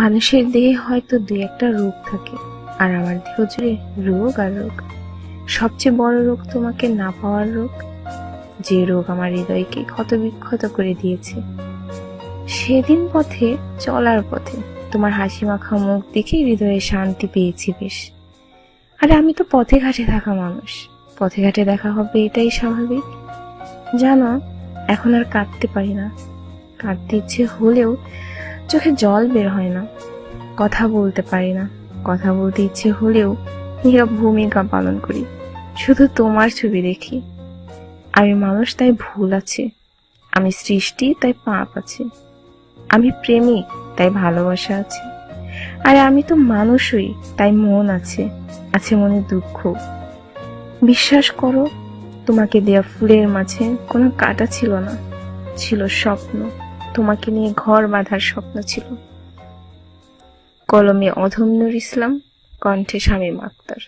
মানুষের দেহে হয়তো দুই একটা রোগ থাকে, আর আমার দেহ জুড়ে রোগ আর রোগ। সবচেয়ে বড় রোগ তোমাকে না পাওয়ার রোগ, যে রোগ আমার হৃদয়কে ক্ষত বিক্ষত করে দিয়েছে। সেদিন পথে, চলার পথে তোমার হাসি মাখা মুখ দেখে হৃদয়ে শান্তি পেয়েছি বেশ। আরে আমি তো পথে ঘাটে থাকা মানুষ, পথে ঘাটে দেখা হবে এটাই স্বাভাবিক। জানো, এখন আর কাঁদতে পারি না। কাঁদতে ইচ্ছে হলেও চোখে জল বের হয় না। কথা বলতে পারি না। কথা বলতে ইচ্ছে হলেও নীরব ভূমিকা পালন করি। শুধু তোমার ছবি দেখি। আমি মানুষ, তাই ভুল আছে। আমি সৃষ্টি, তাই পাপ আছে। আমি প্রেমিক তাই ভালোবাসা আছে। আর আমি তো মানুষই, তাই মন আছে। আছে মনে দুঃখ। বিশ্বাস করো, তোমাকে দেয়া ফুলের মাঝে কোনো কাটা ছিল না। ছিল স্বপ্ন। তোমাকে নিয়ে ঘর বাঁধার স্বপ্ন ছিল। কলমে অধম্যর ইসলাম কণ্ঠে স্বামী আক্তার